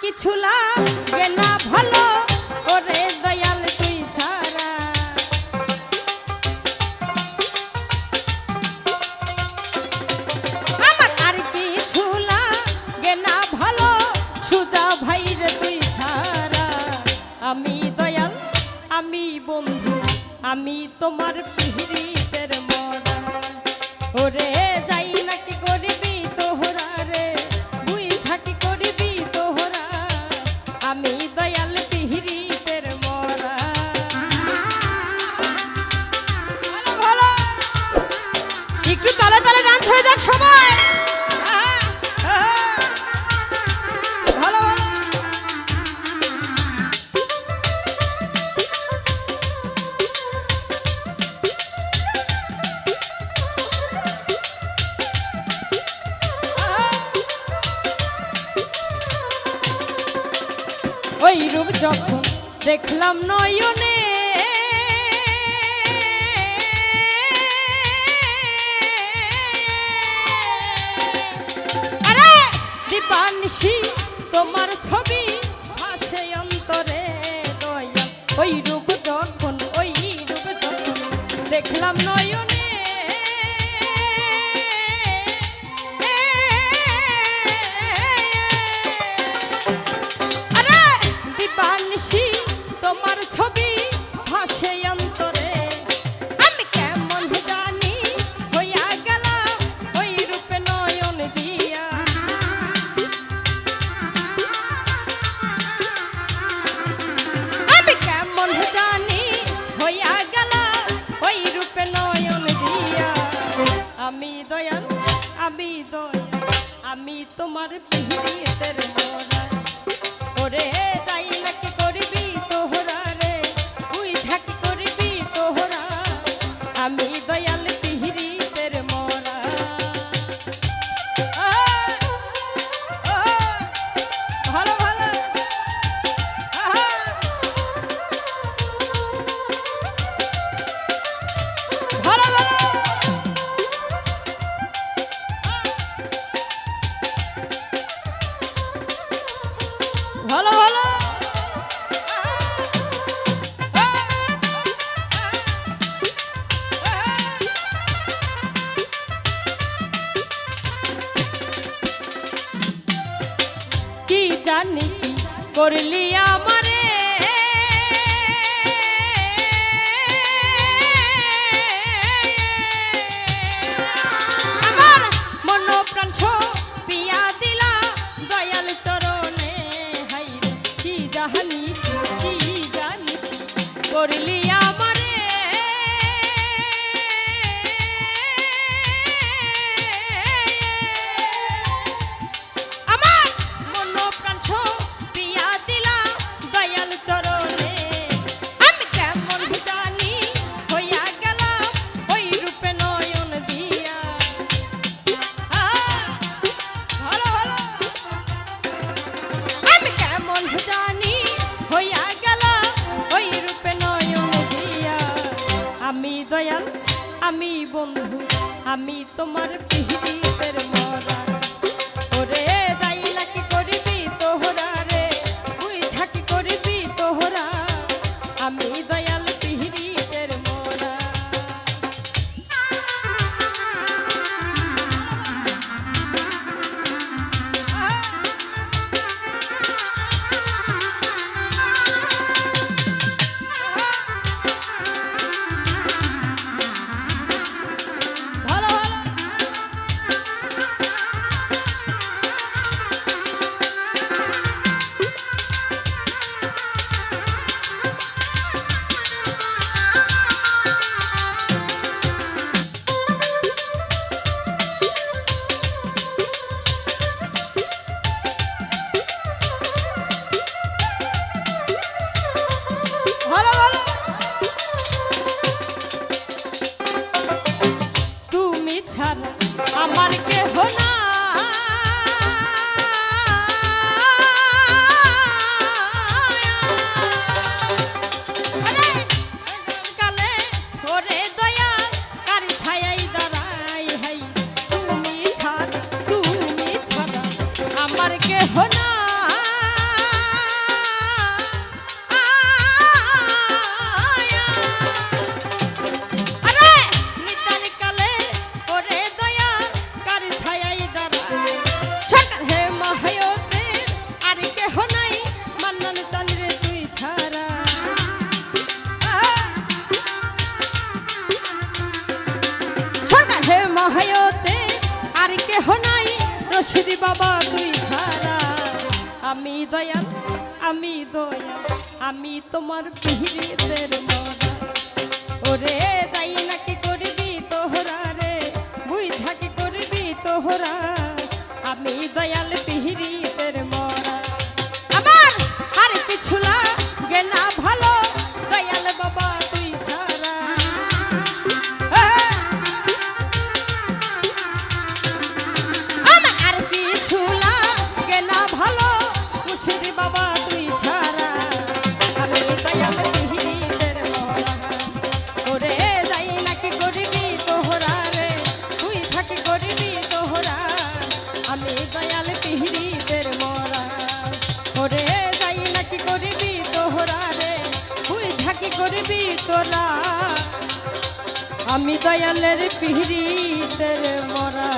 কিছু লাগে ভালো ওরে দয়াল ছাড়া। আর কিছু ভালো ছাড়া। আমি দয়াল, আমি বন্ধু, আমি তোমার পিহরিতের মরা। ওরে ওই রূপ যখন দেখলাম নয়নে আমি দয়া আমি তোমার পিড়িয়েতের মোরা জানি করলি আমারে। আমার মন প্রাণ পিয়া দিলা দয়াল চরণে হাই কি জাহানি। আমি বন্ধু আমি তোমার পিহিতের মরা ওরে ছাড়া আমার কেহ না রে বাবা, তুই ছাড়া। আমি দয়াল আমি দয়াল, আমি তোমার পিহিতের মরা। ওরে তাই নাকি করবি তোহরা রে, বুঝা কি করবি তোহরা। আমি দয়াল করবি তোরা। আমি দয়ালের পিহিতের মরা।